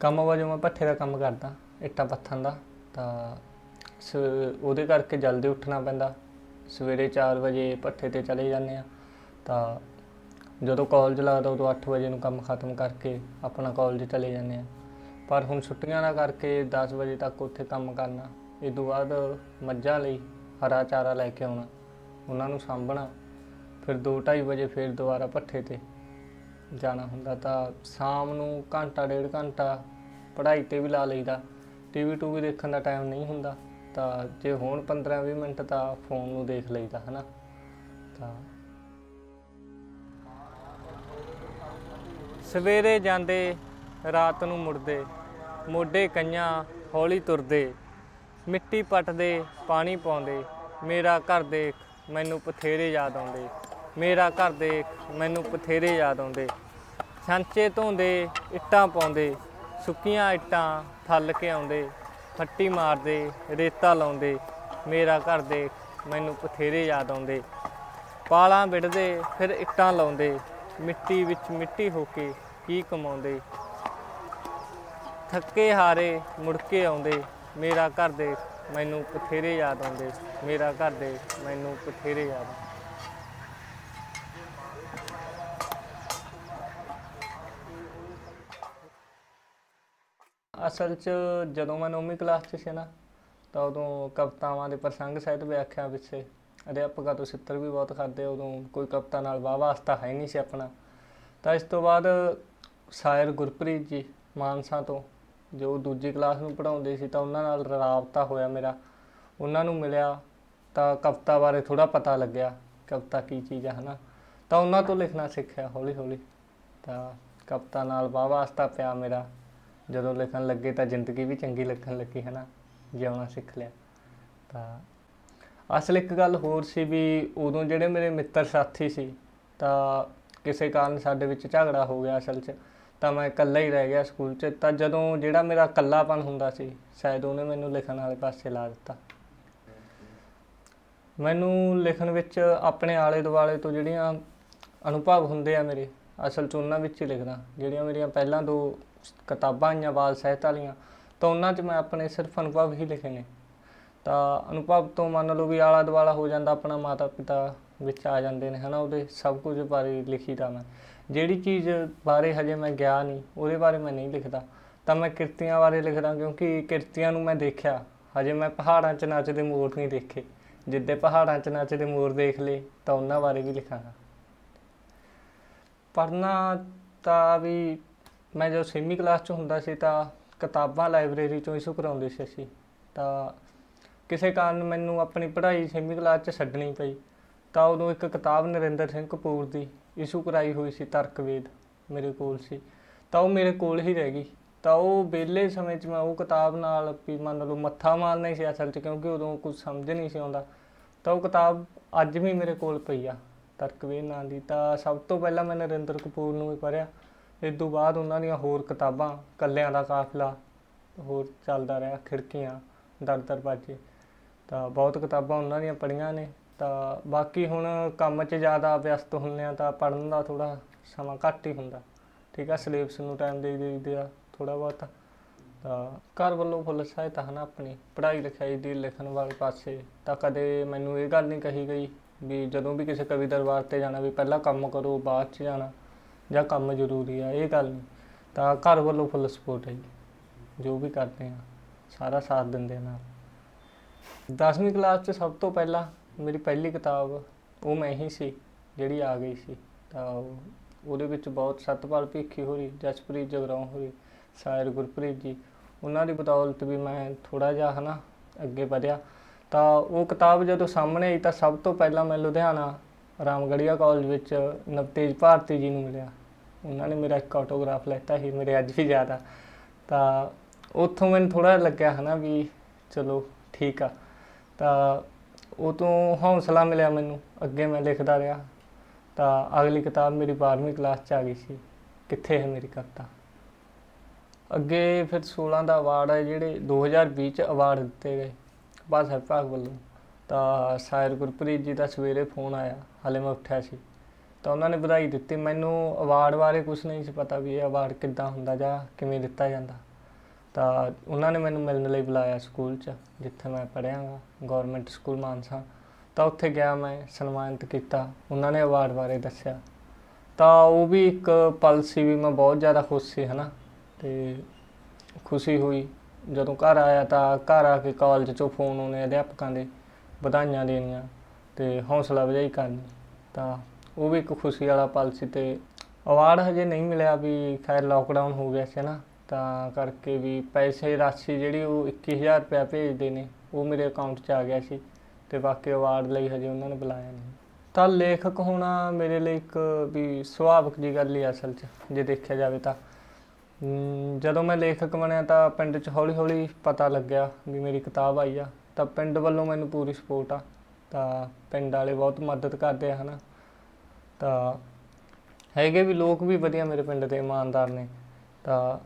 ਕੰਮ ਵਜੋਂ ਮੈਂ ਭੱਠੇ ਦਾ ਕੰਮ ਕਰਦਾ, ਇੱਟਾਂ ਪੱਥਣ ਦਾ, ਤਾਂ ਸ, ਉਹਦੇ ਕਰਕੇ ਜਲਦੀ ਉੱਠਣਾ ਪੈਂਦਾ। ਸਵੇਰੇ 4 ਵਜੇ ਭੱਠੇ ਤੇ ਚਲੇ ਜਾਂਦੇ ਆ ਤਾਂ ਜਦੋਂ ਕਾਲਜ ਲੱਗਦਾ, ਉਦੋਂ 8 ਵਜੇ ਨੂੰ ਕੰਮ ਖਤਮ ਕਰਕੇ ਆਪਣਾ ਕਾਲਜ ਚਲੇ ਜਾਂਦੇ ਆ ਪਰ ਹੁਣ ਛੁੱਟੀਆਂ ਦਾ ਕਰਕੇ 10 ਵਜੇ ਤੱਕ ਉੱਥੇ ਕੰਮ ਕਰਨਾ, ਇਹ ਤੋਂ ਬਾਅਦ ਮੱਝਾਂ ਲਈ ਹਰਾ ਚਾਰਾ ਲੈ ਕੇ ਆਉਣਾ, ਉਹਨਾਂ ਨੂੰ ਸਾਂਭਣਾ, ਫਿਰ 2:30 ਵਜੇ ਫਿਰ ਦੁਬਾਰਾ ਭੱਠੇ ਤੇ ਜਾਣਾ ਹੁੰਦਾ ਤਾਂ ਸ਼ਾਮ ਨੂੰ ਘੰਟਾ, ਡੇਢ ਘੰਟਾ ਪੜ੍ਹਾਈ ਤੇ ਵੀ ਲਾ ਲਈਦਾ। ਟੀਵੀ ਟੂ ਵੀ ਦੇਖਣ ਦਾ ਟਾਈਮ ਨਹੀਂ ਹੁੰਦਾ। ਤਾਂ ਜੇ ਹੋਣ 15-20 ਮਿੰਟ ਤਾਂ ਫੋਨ ਨੂੰ ਦੇਖ ਲਈਦਾ, ਹਨਾ? ਤਾਂ ਸਵੇਰੇ ਜਾਂਦੇ, ਰਾਤ ਨੂੰ ਮੁੜਦੇ, ਮੋਢੇ ਕੰਨਾਂ ਹੌਲੀ ਤੁਰਦੇ, ਮਿੱਟੀ ਪੱਟਦੇ, ਪਾਣੀ ਪਾਉਂਦੇ, ਮੇਰਾ ਘਰ ਦੇਖ ਮੈਨੂੰ ਬਥੇਰੇ ਯਾਦ ਆਉਂਦੇ। ਮੇਰਾ ਘਰ ਦੇਖ ਮੈਨੂੰ ਬਥੇਰੇ ਯਾਦ ਆਉਂਦੇ। ਛਾਂਚੇ ਧੋਂਦੇ, ਇੱਟਾਂ ਪਾਉਂਦੇ, ਸੁੱਕੀਆਂ ਇੱਟਾਂ ਥੱਲ ਕੇ ਆਉਂਦੇ, ਫੱਟੀ ਮਾਰਦੇ, ਰੇਤਾ ਲਾਉਂਦੇ, ਮੇਰਾ ਘਰ ਦੇਖ ਮੈਨੂੰ ਬਥੇਰੇ ਯਾਦ ਆਉਂਦੇ। ਪਾਲਾਂ ਵਿੜਦੇ, ਫਿਰ ਇੱਟਾਂ ਲਾਉਂਦੇ, ਮਿੱਟੀ ਵਿੱਚ ਮਿੱਟੀ ਹੋ ਕੇ ਕੀ ਕਮਾਉਂਦੇ। ਥੱਕੇ ਹਾਰੇ ਮੁੜ ਕੇ ਆਉਂਦੇ, ਮੇਰਾ ਘਰ ਦੇ ਮੈਨੂੰ ਬਥੇਰੇ ਯਾਦ ਆਉਂਦੇ, ਮੇਰਾ ਘਰ ਦੇ ਮੈਨੂੰ ਬਥੇਰੇ ਯਾਦ ਅਸਲ 'ਚ ਜਦੋਂ ਮੈਂ ਨੌਵੀਂ ਕਲਾਸ 'ਚ ਸੀ ਨਾ, ਤਾਂ ਉਦੋਂ ਕਵਿਤਾਵਾਂ ਦੇ ਪ੍ਰਸੰਗ ਸਾਹਿਤ ਵਿਆਖਿਆ ਪਿੱਛੇ ਅਧਿਆਪਕਾਂ ਤੋਂ ਛਿੱਤਰ ਵੀ ਬਹੁਤ ਖਾਦੇ ਉਦੋਂ ਕੋਈ ਕਵਿਤਾ ਨਾਲ ਵਾਹ ਵਾਸਤਾ ਹੈ ਨਹੀਂ ਸੀ ਆਪਣਾ। ਤਾਂ ਇਸ ਤੋਂ ਬਾਅਦ ਸ਼ਾਇਰ ਗੁਰਪ੍ਰੀਤ ਜੀ ਮਾਨਸਾ ਤੋਂ, ਜੋ ਦੂਜੀ ਕਲਾਸ ਨੂੰ ਪੜ੍ਹਾਉਂਦੇ ਸੀ, ਤਾਂ ਉਹਨਾਂ ਨਾਲ ਰਾਬਤਾ ਹੋਇਆ ਮੇਰਾ। ਉਹਨਾਂ ਨੂੰ ਮਿਲਿਆ ਤਾਂ ਕਵਿਤਾ ਬਾਰੇ ਥੋੜਾ ਪਤਾ ਲੱਗਿਆ, ਕਵਿਤਾ ਕੀ ਚੀਜ਼ ਹੈ ਹਨਾ। ਤਾਂ ਉਹਨਾਂ ਤੋਂ ਲਿਖਣਾ ਸਿੱਖਿਆ ਹੌਲੀ ਹੌਲੀ ਤਾਂ ਕਵਿਤਾ ਨਾਲ ਵਾਹ ਵਾਸਤਾ ਪਿਆ ਮੇਰਾ। ਜਦੋਂ ਲਿਖਣ ਲੱਗੇ ਤਾਂ ਜ਼ਿੰਦਗੀ ਵੀ ਚੰਗੀ ਲੱਗਣ ਲੱਗੀ ਹੈ ਨਾ ਜਿਉਣਾ ਸਿੱਖ ਲਿਆ। ਤਾਂ ਅਸਲ ਇੱਕ ਗੱਲ ਹੋਰ ਸੀ ਵੀ ਉਦੋਂ ਜਿਹੜੇ ਮੇਰੇ ਮਿੱਤਰ ਸਾਥੀ ਸੀ, ਤਾਂ ਕਿਸੇ ਕਾਰਨ ਸਾਡੇ ਵਿੱਚ ਝਗੜਾ ਹੋ ਗਿਆ ਅਸਲ 'ਚ, ਤਾਂ ਮੈਂ ਇਕੱਲਾ ਹੀ ਰਹਿ ਗਿਆ ਸਕੂਲ 'ਚ। ਤਾਂ ਜਦੋਂ ਜਿਹੜਾ ਮੇਰਾ ਇਕੱਲਾਪਨ ਹੁੰਦਾ ਸੀ, ਸ਼ਾਇਦ ਉਹਨੇ ਮੈਨੂੰ ਲਿਖਣ ਵਾਲੇ ਪਾਸੇ ਲਾ ਦਿੱਤਾ। ਮੈਨੂੰ ਲਿਖਣ ਵਿੱਚ ਆਪਣੇ ਆਲੇ ਦੁਆਲੇ ਤੋਂ ਜਿਹੜੀਆਂ ਅਨੁਭਵ ਹੁੰਦੇ ਆ ਮੇਰੇ, ਅਸਲ 'ਚ ਉਹਨਾਂ ਵਿੱਚ ਹੀ ਲਿਖਦਾ। ਜਿਹੜੀਆਂ ਮੇਰੀਆਂ ਪਹਿਲਾਂ ਦੋ ਕਿਤਾਬਾਂ ਆਈਆਂ ਬਾਲ ਸਾਹਿਤ ਵਾਲੀਆਂ, ਤਾਂ ਉਹਨਾਂ 'ਚ ਮੈਂ ਆਪਣੇ ਸਿਰਫ ਅਨੁਭਵ ਹੀ ਲਿਖੇ ਨੇ। ਤਾਂ ਅਨੁਭਵ ਤੋਂ ਮੰਨ ਲਓ ਵੀ ਆਲਾ ਦੁਆਲਾ ਹੋ ਜਾਂਦਾ, ਆਪਣਾ ਮਾਤਾ ਪਿਤਾ ਵਿੱਚ ਆ ਜਾਂਦੇ ਨੇ, ਹਨਾ, ਉਹਦੇ ਸਭ ਕੁਝ ਬਾਰੇ ਲਿਖੀਦਾ ਮੈਂ। ਜਿਹੜੀ ਚੀਜ਼ ਬਾਰੇ ਹਜੇ ਮੈਂ ਗਿਆ ਨਹੀਂ, ਉਹਦੇ ਬਾਰੇ ਮੈਂ ਨਹੀਂ ਲਿਖਦਾ। ਤਾਂ ਮੈਂ ਕਿਰਤੀਆਂ ਬਾਰੇ ਲਿਖਦਾ, ਕਿਉਂਕਿ ਕਿਰਤੀਆਂ ਨੂੰ ਮੈਂ ਦੇਖਿਆ। ਹਜੇ ਮੈਂ ਪਹਾੜਾਂ 'ਚ ਨੱਚਦੇ ਮੋਰ ਨਹੀਂ ਦੇਖੇ। ਜਿੱਦੇ ਪਹਾੜਾਂ 'ਚ ਨੱਚਦੇ ਮੋਰ ਦੇਖ ਲਏ, ਤਾਂ ਉਹਨਾਂ ਬਾਰੇ ਵੀ ਲਿਖਾਂਗਾ। ਪੜ੍ਹਨਾ ਤਾਂ ਵੀ ਮੈਂ ਜਦੋਂ ਛੇਵੀਂ ਕਲਾਸ 'ਚ ਹੁੰਦਾ ਸੀ ਤਾਂ ਕਿਤਾਬਾਂ ਲਾਇਬ੍ਰੇਰੀ 'ਚੋਂ ਇਸ਼ੂ ਕਰਾਉਂਦੇ ਸੀ ਅਸੀਂ। ਤਾਂ ਕਿਸੇ ਕਾਰਨ ਮੈਨੂੰ ਆਪਣੀ ਪੜ੍ਹਾਈ ਛੇਵੀਂ ਕਲਾਸ 'ਚ ਛੱਡਣੀ ਪਈ। ਤਾਂ ਉਦੋਂ ਇੱਕ ਕਿਤਾਬ ਨਰਿੰਦਰ ਸਿੰਘ ਕਪੂਰ ਦੀ ਇਸ਼ੂ ਕਰਾਈ ਹੋਈ ਸੀ, ਤਰਕਵੇਦ ਮੇਰੇ ਕੋਲ ਸੀ। ਤਾਂ ਉਹ ਮੇਰੇ ਕੋਲ ਹੀ ਰਹਿ ਗਈ। ਤਾਂ ਉਹ ਵਿਹਲੇ ਸਮੇਂ 'ਚ ਮੈਂ ਉਹ ਕਿਤਾਬ ਨਾਲ ਵੀ ਮੰਨ ਲਓ ਮੱਥਾ ਮਾਰਨਾ ਹੀ ਸੀ ਅਸਲ 'ਚ, ਕਿਉਂਕਿ ਉਦੋਂ ਕੁਝ ਸਮਝ ਨਹੀਂ ਸੀ ਆਉਂਦਾ। ਤਾਂ ਉਹ ਕਿਤਾਬ ਅੱਜ ਵੀ ਮੇਰੇ ਕੋਲ ਪਈ ਆ, ਤਰਕਵੇਦ ਨਾਂ ਦੀ। ਤਾਂ ਸਭ ਤੋਂ ਪਹਿਲਾਂ ਮੈਂ ਨਰਿੰਦਰ ਕਪੂਰ ਨੂੰ ਹੀ ਪੜ੍ਹਿਆ। ਇਸ ਤੋਂ ਬਾਅਦ ਉਹਨਾਂ ਦੀਆਂ ਹੋਰ ਕਿਤਾਬਾਂ, ਕੱਲਿਆਂ ਦਾ ਕਾਫਲਾ, ਹੋਰ ਚੱਲਦਾ ਰਿਹਾ, ਖਿੜਕੀਆਂ ਦਰ ਦਰਵਾਜ਼ੇ। ਤਾਂ ਬਹੁਤ ਕਿਤਾਬਾਂ ਉਹਨਾਂ ਦੀਆਂ ਪੜ੍ਹੀਆਂ ਨੇ। ਤਾਂ ਬਾਕੀ ਹੁਣ ਕੰਮ 'ਚ ਜ਼ਿਆਦਾ ਵਿਅਸਤ ਹੁੰਦੇ ਆ ਤਾਂ ਪੜ੍ਹਨ ਦਾ ਥੋੜਾ ਸਮਾਂ ਘੱਟ ਹੀ ਹੁੰਦਾ। ਠੀਕ ਆ, ਸਿਲੇਬਸ ਨੂੰ ਟਾਈਮ ਦੇ ਦੇਈਦੇ ਆ ਥੋੜਾ ਬਹੁਤ। ਤਾਂ ਘਰ ਵੱਲੋਂ ਫੁੱਲ ਸਹਾਇਤਾ ਹਨ ਆਪਣੀ, ਪੜ੍ਹਾਈ ਲਿਖਾਈ ਦੀ, ਲਿਖਣ ਵਾਲੇ ਪਾਸੇ। ਤਾਂ ਕਦੇ ਮੈਨੂੰ ਇਹ ਗੱਲ ਨਹੀਂ ਕਹੀ ਗਈ ਵੀ ਜਦੋਂ ਵੀ ਕਿਸੇ ਕਵੀ ਦਰਬਾਰ ਤੇ ਜਾਣਾ ਵੀ ਪਹਿਲਾਂ ਕੰਮ ਕਰੋ, ਬਾਅਦ 'ਚ ਜਾਣਾ। ਜਾਂ ਕੰਮ ਜ਼ਰੂਰੀ ਆ, ਇਹ ਗੱਲ ਨਹੀਂ। ਤਾਂ ਘਰ ਵੱਲੋਂ ਫੁੱਲ ਸਪੋਰਟ ਹੈ ਜੀ। ਜੋ ਵੀ ਕਰਦੇ ਆ, ਸਾਰਾ ਸਾਥ ਦਿੰਦੇ ਆ ਨਾਲ। 10ਵੀਂ ਕਲਾਸ 'ਚ ਸਭ ਤੋਂ ਪਹਿਲਾਂ ਮੇਰੀ ਪਹਿਲੀ ਕਿਤਾਬ, ਉਹ ਮੈਂ ਹੀ ਸੀ, ਜਿਹੜੀ ਆ ਗਈ ਸੀ। ਤਾਂ ਉਹਦੇ ਵਿੱਚ ਬਹੁਤ ਸਤਪਾਲ ਭੀਖੀ ਹੋਰੀ, ਜਸਪ੍ਰੀਤ ਜਗਰਾਉਂ ਹੋਰੀ, ਸ਼ਾਇਰ ਗੁਰਪ੍ਰੀਤ ਜੀ, ਉਹਨਾਂ ਦੀ ਬਦੌਲਤ ਵੀ ਮੈਂ ਥੋੜਾ ਜਿਹਾ ਹਨਾ ਅੱਗੇ ਵਧਿਆ। ਤਾਂ ਉਹ ਕਿਤਾਬ ਜਦੋਂ ਸਾਹਮਣੇ ਆਈ ਤਾਂ ਸਭ ਤੋਂ ਪਹਿਲਾਂ ਮੈਂ ਲੁਧਿਆਣਾ ਰਾਮਗੜੀਆ ਕਾਲਜ ਵਿੱਚ ਨਵਤੇਜ ਭਾਰਤੀ ਜੀ ਨੂੰ ਮਿਲਿਆ। ਉਹਨਾਂ ਨੇ ਮੇਰਾ ਇੱਕ ਆਟੋਗ੍ਰਾਫ ਲੈਤਾ ਸੀ, ਮੇਰੇ ਅੱਜ ਵੀ ਯਾਦ ਆ। ਤਾਂ ਉੱਥੋਂ ਮੈਨੂੰ ਥੋੜਾ ਲੱਗਿਆ ਹਨਾ ਵੀ ਚਲੋ ਠੀਕ ਆ। ਤਾਂ ਉਹ ਤੋਂ ਹੌਸਲਾ ਮਿਲਿਆ ਮੈਨੂੰ, ਅੱਗੇ ਮੈਂ ਲਿਖਦਾ ਰਿਹਾ। ਤਾਂ ਅਗਲੀ ਕਿਤਾਬ ਮੇਰੀ 12ਵੀਂ ਕਲਾਸ ਚ ਆ ਗਈ ਸੀ, ਕਿੱਥੇ ਹੈ ਮੇਰੀ ਕਵਿਤਾ? ਅੱਗੇ ਫਿਰ 16 ਦਾ ਅਵਾਰਡ ਹੈ ਜਿਹੜੇ 2020 ਚ ਅਵਾਰਡ ਦਿੱਤੇ ਗਏ ਭਾਸ਼ਾ ਵਿਭਾਗ ਵੱਲੋਂ। ਤਾਂ ਸ਼ਾਇਰ ਗੁਰਪ੍ਰੀਤ ਜੀ ਦਾ ਸਵੇਰੇ ਫੋਨ ਆਇਆ, ਹਾਲੇ ਮੈਂ ਉੱਠਿਆ ਸੀ। ਤਾਂ ਉਹਨਾਂ ਨੇ ਵਧਾਈ ਦਿੱਤੀ। ਮੈਨੂੰ ਅਵਾਰਡ ਬਾਰੇ ਕੁਝ ਨਹੀਂ ਸੀ ਪਤਾ ਵੀ ਇਹ ਅਵਾਰਡ ਕਿੱਦਾਂ ਹੁੰਦਾ ਜਾਂ ਕਿਵੇਂ ਦਿੱਤਾ ਜਾਂਦਾ। ਤਾਂ ਉਹਨਾਂ ਨੇ ਮੈਨੂੰ ਮਿਲਣ ਲਈ ਬੁਲਾਇਆ ਸਕੂਲ 'ਚ, ਜਿੱਥੇ ਮੈਂ ਪੜ੍ਹਿਆ ਗਾ ਗਵਰਨਮੈਂਟ ਸਕੂਲ ਮਾਨਸਾ। ਤਾਂ ਉੱਥੇ ਗਿਆ ਮੈਂ, ਸਨਮਾਨਿਤ ਕੀਤਾ। ਉਹਨਾਂ ਨੇ ਅਵਾਰਡ ਬਾਰੇ ਦੱਸਿਆ। ਤਾਂ ਉਹ ਵੀ ਇੱਕ ਪਲ ਸੀ ਵੀ ਮੈਂ ਬਹੁਤ ਜ਼ਿਆਦਾ ਖੁਸ਼ ਸੀ, ਹਨਾ? ਤੇ ਖੁਸ਼ੀ ਹੋਈ। ਜਦੋਂ ਘਰ ਆਇਆ ਤਾਂ ਘਰ ਆ ਕੇ ਕਾਲਜ ਚੋਂ ਫੋਨ ਆਉਣੇ ਅਧਿਆਪਕਾਂ ਦੇ ਵਧਾਈਆਂ ਦੇਣੀਆਂ ਤੇ ਹੌਸਲਾ ਅਫਜ਼ਾਈ ਕਰਨੀ। ਤਾਂ ਉਹ ਵੀ ਇੱਕ ਖੁਸ਼ੀ ਵਾਲਾ ਪਲ ਸੀ ਤੇ ਅਵਾਰਡ ਹਜੇ ਨਹੀਂ ਮਿਲਿਆ ਵੀ ਖੈਰ ਲੋਕਡਾਊਨ ਹੋ ਗਿਆ ਸੀ ਨਾ, ਤਾਂ ਕਰਕੇ ਵੀ ਪੈਸੇ ਰਾਸ਼ੀ ਜਿਹੜੀ ਉਹ 21000 ਰੁਪਇਆ ਭੇਜਦੇ ਨੇ, ਉਹ ਮੇਰੇ ਅਕਾਊਂਟ 'ਚ ਆ ਗਿਆ ਸੀ ਤੇ ਬਾਕੀ ਅਵਾਰਡ ਲਈ ਹਜੇ ਉਹਨਾਂ ਨੇ ਬੁਲਾਇਆ ਨਹੀਂ। ਤਾਂ ਲੇਖਕ ਹੋਣਾ ਮੇਰੇ ਲਈ ਇੱਕ ਵੀ ਸੁਭਾਵਿਕ ਜੀ ਗੱਲ ਹੀ ਆ ਅਸਲ 'ਚ, ਜੇ ਦੇਖਿਆ ਜਾਵੇ ਤਾਂ। ਜਦੋਂ ਮੈਂ ਲੇਖਕ ਬਣਿਆ ਤਾਂ ਪਿੰਡ 'ਚ ਹੌਲੀ-ਹੌਲੀ ਪਤਾ ਲੱਗਿਆ ਵੀ ਮੇਰੀ ਕਿਤਾਬ ਆਈ ਆ, ਤਾਂ ਪਿੰਡ ਵੱਲੋਂ ਮੈਨੂੰ ਪੂਰੀ ਸਪੋਰਟ ਆ, ਤਾਂ ਪਿੰਡ ਵਾਲੇ ਬਹੁਤ ਮਦਦ ਕਰਦੇ ਆ, ਹਨਾ। ਤਾਂ ਹੈਗੇ ਵੀ ਲੋਕ ਵੀ ਵਧੀਆ ਮੇਰੇ ਪਿੰਡ ਦੇ ਇਮਾਨਦਾਰ ਨੇ। ਤਾਂ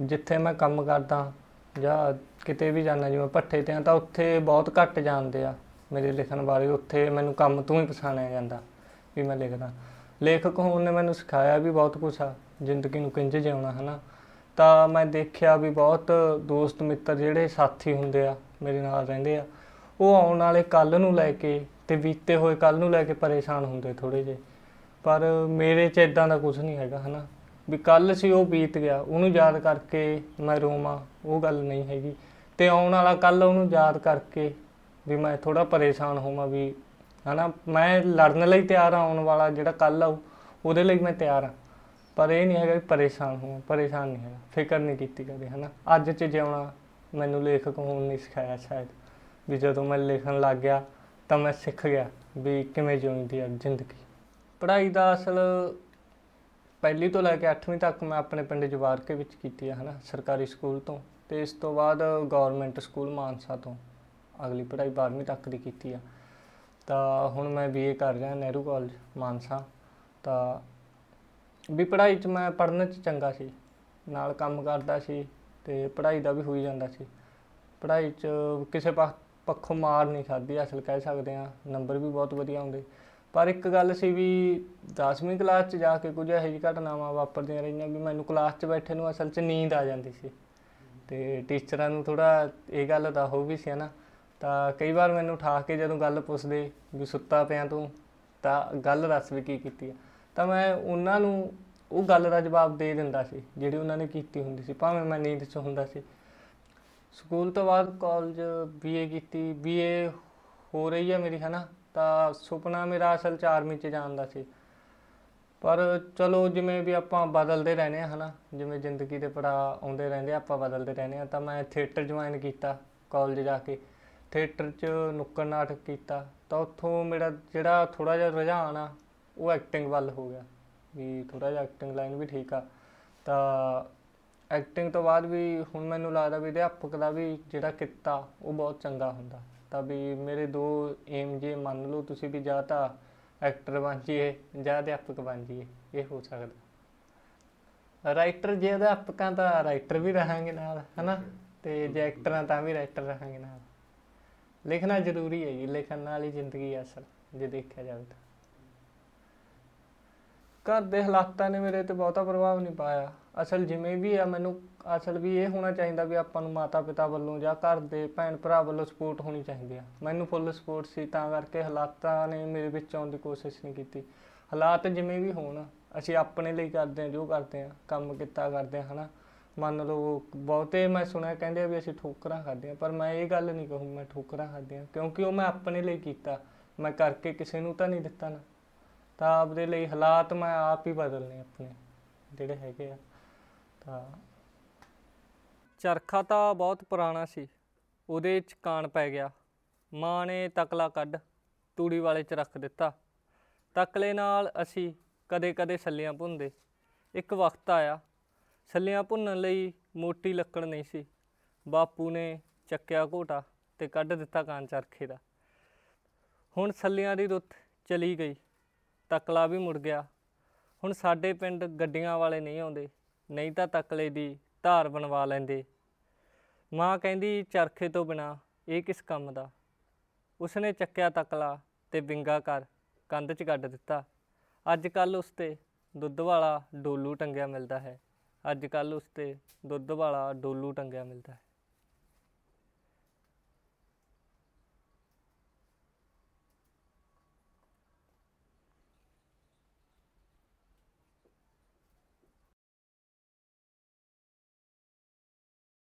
ਜਿੱਥੇ ਮੈਂ ਕੰਮ ਕਰਦਾ ਜਾਂ ਕਿਤੇ ਵੀ ਜਾਂਦਾ, ਜਿਵੇਂ ਭੱਠੇ ਤੇ ਆ, ਤਾਂ ਉੱਥੇ ਬਹੁਤ ਘੱਟ ਜਾਣਦੇ ਆ ਮੇਰੇ ਲਿਖਣ ਬਾਰੇ ਉੱਥੇ ਮੈਨੂੰ ਕੰਮ ਤੋਂ ਹੀ ਪਛਾਣਿਆ ਜਾਂਦਾ ਵੀ ਮੈਂ ਲਿਖਦਾ। ਲੇਖਕ ਹੋਣ ਨੇ ਮੈਨੂੰ ਸਿਖਾਇਆ ਵੀ ਬਹੁਤ ਕੁਝ ਆ, ਜ਼ਿੰਦਗੀ ਨੂੰ ਕਿੰਝ ਜਿਉਣਾ, ਹਨਾ? ਤਾਂ ਮੈਂ ਦੇਖਿਆ ਵੀ ਬਹੁਤ ਦੋਸਤ ਮਿੱਤਰ ਜਿਹੜੇ ਸਾਥੀ ਹੁੰਦੇ ਆ, ਮੇਰੇ ਨਾਲ ਰਹਿੰਦੇ ਆ ਉਹ ਆਉਣ ਵਾਲੇ ਕੱਲ ਨੂੰ ਲੈ ਕੇ ਤੇ ਬੀਤੇ ਹੋਏ ਕੱਲ ਨੂੰ ਲੈ ਕੇ ਪਰੇਸ਼ਾਨ ਹੁੰਦੇ ਥੋੜੇ ਜਿਹੇ। ਪਰ ਮੇਰੇ 'ਚ ਇਦਾਂ ਦਾ ਕੁਝ ਨਹੀਂ ਹੈਗਾ, ਹਨਾ? ਵੀ ਕੱਲ ਸੀ ਉਹ ਬੀਤ ਗਿਆ, ਉਹਨੂੰ ਯਾਦ ਕਰਕੇ ਮੈਂ ਰੋਵਾਂ, ਉਹ ਗੱਲ ਨਹੀਂ ਹੈਗੀ। ਤੇ ਆਉਣ ਵਾਲਾ ਕੱਲ ਉਹਨੂੰ ਯਾਦ ਕਰਕੇ ਵੀ ਮੈਂ ਥੋੜਾ ਪਰੇਸ਼ਾਨ ਹੋਵਾਂ ਵੀ, ਹਨਾ? ਮੈਂ ਲੜਨ ਲਈ ਤਿਆਰ ਹਾਂ, ਆਉਣ ਵਾਲਾ ਜਿਹੜਾ ਕੱਲ ਆਊ, ਉਹਦੇ ਲਈ ਮੈਂ ਤਿਆਰ ਹਾਂ। ਪਰ ਇਹ ਨਹੀਂ ਹੈਗਾ ਵੀ ਪਰੇਸ਼ਾਨ ਹੋਵਾਂ, ਪਰੇਸ਼ਾਨ ਨਹੀਂ ਹੈਗਾ, ਫਿਕਰ ਨਹੀਂ ਕੀਤੀ ਕਦੇ, ਹਨਾ? ਅੱਜ 'ਚ ਜਿਉਣਾ, ਮੈਨੂੰ ਲੇਖਕ ਹੋਣ ਨਹੀਂ ਸਿਖਾਇਆ ਸ਼ਾਇਦ। ਵੀ ਜਦੋਂ ਮੈਂ ਲਿਖਣ ਲੱਗ ਗਿਆ ਤਾਂ ਮੈਂ ਸਿੱਖ ਗਿਆ ਵੀ ਕਿਵੇਂ ਜਿਉਂਦੀ ਹੈ ਜ਼ਿੰਦਗੀ। ਪੜ੍ਹਾਈ ਦਾ ਅਸਲ ਪਹਿਲੀ ਤੋਂ ਲੈ ਕੇ 8ਵੀਂ ਤੱਕ ਮੈਂ ਆਪਣੇ ਪਿੰਡ ਜਵਾਰਕੇ ਵਿੱਚ ਕੀਤੀ ਹੈ ਹਨਾ, ਸਰਕਾਰੀ ਸਕੂਲ ਤੋਂ। ਤੇ ਇਸ ਤੋਂ ਬਾਅਦ ਗਵਰਨਮੈਂਟ ਸਕੂਲ ਮਾਨਸਾ ਤੋਂ ਅਗਲੀ ਪੜ੍ਹਾਈ 12ਵੀਂ ਤੱਕ ਦੀ ਕੀਤੀ ਆ। ਤਾਂ ਹੁਣ ਮੈਂ ਬੀਏ ਕਰ ਰਿਹਾ ਨਹਿਰੂ ਕਾਲਜ, ਮਾਨਸਾ। ਤਾਂ ਵੀ ਪੜ੍ਹਾਈ 'ਚ ਮੈਂ ਪੜ੍ਹਨ 'ਚ ਚੰਗਾ ਸੀ, ਨਾਲ ਕੰਮ ਕਰਦਾ ਸੀ ਤੇ ਪੜ੍ਹਾਈ ਦਾ ਵੀ ਹੋਈ ਜਾਂਦਾ ਸੀ। ਪੜ੍ਹਾਈ 'ਚ ਕਿਸੇ ਪਾ- ਪੱਖੋਂ ਮਾਰ ਨਹੀਂ ਖਾਧੀ, ਅਸਲ ਕਹਿ ਸਕਦੇ ਆ ਨੰਬਰ ਵੀ ਬਹੁਤ ਵਧੀਆ ਆਉਂਦੇ ਪਰ ਇੱਕ ਗੱਲ ਸੀ ਵੀ 10ਵੀਂ ਕਲਾਸ 'ਚ ਜਾ ਕੇ ਕੁਝ ਇਹੋ ਜਿਹੀ ਘਟਨਾਵਾਂ ਵਾਪਰਦੀਆਂ ਰਹੀਆਂ ਵੀ ਮੈਨੂੰ ਕਲਾਸ 'ਚ ਬੈਠੇ ਨੂੰ ਅਸਲ 'ਚ ਨੀਂਦ ਆ ਜਾਂਦੀ ਸੀ। ਤੇ ਟੀਚਰਾਂ ਨੂੰ ਥੋੜਾ ਇਹ ਗੱਲ ਦਾ ਹੋ ਵੀ ਸੀ ਨਾ ਤਾਂ ਕਈ ਵਾਰ ਮੈਨੂੰ ਉਠਾ ਕੇ ਜਦੋਂ ਗੱਲ ਪੁੱਛਦੇ ਵੀ ਸੁੱਤਾ ਪਿਆ ਤੂੰ, ਤਾਂ ਗੱਲ ਦੱਸ ਵੀ ਕੀ ਕੀਤੀ ਆ। ਤਾਂ ਮੈਂ ਉਹਨਾਂ ਨੂੰ ਉਹ ਗੱਲ ਦਾ ਜਵਾਬ ਦੇ ਦਿੰਦਾ ਸੀ, ਜਿਹੜੀ ਉਹਨਾਂ ਨੇ ਕੀਤੀ ਹੁੰਦੀ ਸੀ, ਭਾਵੇਂ ਮੈਂ ਨੀਂਦ 'ਚ ਹੁੰਦਾ ਸੀ। ਸਕੂਲ ਤੋਂ ਬਾਅਦ ਕਾਲਜ ਬੀਏ ਕੀਤੀ। ਬੀਏ ਹੋ ਰਹੀ ਹੈ ਮੇਰੀ ਹਨਾ? ਤਾਂ ਸੁਪਨਾ ਮੇਰਾ ਅਸਲ 'ਚ ਆਰਮੀ 'ਚ ਜਾਣ ਦਾ ਸੀ। ਪਰ ਚਲੋ ਜਿਵੇਂ ਵੀ ਆਪਾਂ ਬਦਲਦੇ ਰਹਿੰਦੇ ਆ ਹਨਾ? ਜਿਵੇਂ ਜ਼ਿੰਦਗੀ ਦੇ ਪੜਾਅ ਆਉਂਦੇ ਰਹਿੰਦੇ ਆ, ਆਪਾਂ ਬਦਲਦੇ ਰਹਿੰਦੇ ਆ ਤਾਂ ਮੈਂ ਥੀਏਟਰ ਜੁਆਇਨ ਕੀਤਾ ਕਾਲਜ ਜਾ ਕੇ। ਥੀਏਟਰ 'ਚ ਨੁੱਕੜ ਨਾਟਕ ਕੀਤਾ। ਤਾਂ ਉੱਥੋਂ ਮੇਰਾ ਜਿਹੜਾ ਥੋੜਾ ਜਿਹਾ ਰੁਝਾਨ ਆ ਉਹ ਐਕਟਿੰਗ ਵੱਲ ਹੋ ਗਿਆ। ਵੀ ਥੋੜਾ ਜਿਹਾ ਐਕਟਿੰਗ ਲਾਈਨ ਵੀ ਠੀਕ ਆ। ਤਾਂ ਐਕਟਿੰਗ ਤੋਂ ਬਾਅਦ ਵੀ ਹੁਣ ਮੈਨੂੰ ਲੱਗਦਾ ਵੀ ਅਧਿਆਪਕ ਦਾ ਵੀ ਜਿਹੜਾ ਕਿੱਤਾ, ਉਹ ਬਹੁਤ ਚੰਗਾ ਹੁੰਦਾ। ਤਾਂ ਵੀ ਮੇਰੇ ਦੋ ਏਮ ਜੇ ਮੰਨ ਲਓ, ਤੁਸੀਂ ਵੀ ਜਾਂ ਤਾਂ ਐਕਟਰ ਬਣ ਜਾਈਏ, ਜਾਂ ਅਧਿਆਪਕ ਬਣ ਜਾਈਏ, ਇਹ ਹੋ ਸਕਦਾ। ਰਾਈਟਰ ਜੇ ਅਧਿਆਪਕਾਂ ਤਾਂ ਰਾਈਟਰ ਵੀ ਰਹਾਂਗੇ ਨਾਲ, ਹਨਾ? ਤੇ ਜੇ ਐਕਟਰਾਂ ਤਾਂ ਵੀ ਰਾਈਟਰ ਰਹਾਂਗੇ ਨਾਲ। ਲਿਖਣਾ ਜ਼ਰੂਰੀ ਹੈ ਜੀ, ਲਿਖਣ ਨਾਲ ਹੀ ਜ਼ਿੰਦਗੀ ਅਸਲ, ਜੇ ਦੇਖਿਆ ਜਾਵੇ ਤਾਂ। ਘਰ ਦੇ ਹਾਲਾਤਾਂ ਨੇ ਮੇਰੇ ਤੇ ਬਹੁਤਾ ਪ੍ਰਭਾਵ ਨਹੀਂ ਪਾਇਆ। ਅਸਲ ਜਿਵੇਂ ਵੀ ਆ, ਮੈਨੂੰ ਅਸਲ ਵੀ ਇਹ ਹੋਣਾ ਚਾਹੀਦਾ ਵੀ ਆਪਾਂ ਨੂੰ ਮਾਤਾ ਪਿਤਾ ਵੱਲੋਂ ਜਾਂ ਘਰ ਦੇ ਭੈਣ ਭਰਾ ਵੱਲੋਂ ਸਪੋਰਟ ਹੋਣੀ ਚਾਹੀਦੀ ਆ। ਮੈਨੂੰ ਫੁੱਲ ਸਪੋਰਟ ਸੀ, ਤਾਂ ਕਰਕੇ ਹਾਲਾਤਾਂ ਨੇ ਮੇਰੇ ਵਿੱਚ ਆਉਣ ਦੀ ਕੋਸ਼ਿਸ਼ ਨਹੀਂ ਕੀਤੀ। ਹਾਲਾਤ ਜਿਵੇਂ ਵੀ ਹੋਣ, ਅਸੀਂ ਆਪਣੇ ਲਈ ਕਰਦੇ ਹਾਂ, ਜੋ ਕਰਦੇ ਹਾਂ, ਕੰਮ ਕੀਤਾ ਕਰਦੇ ਹਾਂ, ਹਨਾ। ਮੰਨ ਲਓ ਬਹੁਤੇ ਮੈਂ ਸੁਣਿਆ ਕਹਿੰਦੇ ਆ ਵੀ ਅਸੀਂ ਠੋਕਰਾਂ ਖਾਂਦੇ ਹਾਂ ਪਰ ਮੈਂ ਇਹ ਗੱਲ ਨਹੀਂ ਕਹੂੰ ਮੈਂ ਠੋਕਰਾਂ ਖਾਂਦੇ ਕਿਉਂਕਿ ਉਹ ਮੈਂ ਆਪਣੇ ਲਈ ਕੀਤਾ। ਮੈਂ ਕਰਕੇ ਕਿਸੇ ਨੂੰ ਤਾਂ ਨਹੀਂ ਦਿੱਤਾ ਨਾ। ਤਾਂ ਆਪਦੇ ਲਈ ਹਾਲਾਤ ਮੈਂ ਆਪ ਹੀ ਬਦਲਨੇ ਆਪਣੇ, ਜਿਹੜੇ ਹੈਗੇ ਆ। ਤਾਂ ਚਰਖਾ ਤਾਂ ਬਹੁਤ ਪੁਰਾਣਾ ਸੀ, ਉਹਦੇ ਚ ਕਾਣ ਪੈ ਗਿਆ। ਮਾਂ ਨੇ ਤਕਲਾ ਕੱਢ, ਤੂੜੀ ਵਾਲੇ ਚ ਰੱਖ ਦਿੱਤਾ। ਤਕਲੇ ਨਾਲ ਅਸੀਂ ਕਦੇ-ਕਦੇ ਛੱਲੀਆਂ ਭੁੰਨਦੇ। ਇੱਕ ਵਕਤ ਆਇਆ, ਛੱਲੀਆਂ ਭੁੰਨਣ ਲਈ ਮੋਟੀ ਲੱਕੜ ਨਹੀਂ ਸੀ। ਬਾਪੂ ਨੇ ਚੱਕਿਆ ਘੋਟਾ ਤੇ ਕੱਢ ਦਿੱਤਾ ਕਾਣ ਚਰਖੇ ਦਾ। ਹੁਣ ਛੱਲੀਆਂ ਦੀ ਰੁੱਤ ਚਲੀ ਗਈ। ਤਕਲਾ ਵੀ ਮੁੜ ਗਿਆ। ਹੁਣ ਸਾਡੇ ਪਿੰਡ ਗੱਡੀਆਂ ਵਾਲੇ ਨਹੀਂ ਆਉਂਦੇ। ਨਹੀਂ ਤਾਂ ਤਕਲੇ ਦੀ ਧਾਰ ਬਣਵਾ ਲੈਂਦੇ। ਮਾਂ ਕਹਿੰਦੀ ਚਰਖੇ ਤੋਂ ਬਿਨਾ ਇਹ ਕਿਸ ਕੰਮ ਦਾ? ਉਸਨੇ ਚੱਕਿਆ ਤਕਲਾ ਤੇ ਵਿੰਗਾ ਕਰ ਕੰਧ 'ਚ ਗੱਡ ਦਿੱਤਾ। ਅੱਜ ਕੱਲ ਉਸ ਤੇ ਦੁੱਧ ਵਾਲਾ ਡੋਲੂ ਟੰਗਿਆ ਮਿਲਦਾ ਹੈ। ਅੱਜ ਕੱਲ ਉਸ ਤੇ ਦੁੱਧ ਵਾਲਾ ਡੋਲੂ ਟੰਗਿਆ ਮਿਲਦਾ ਹੈ।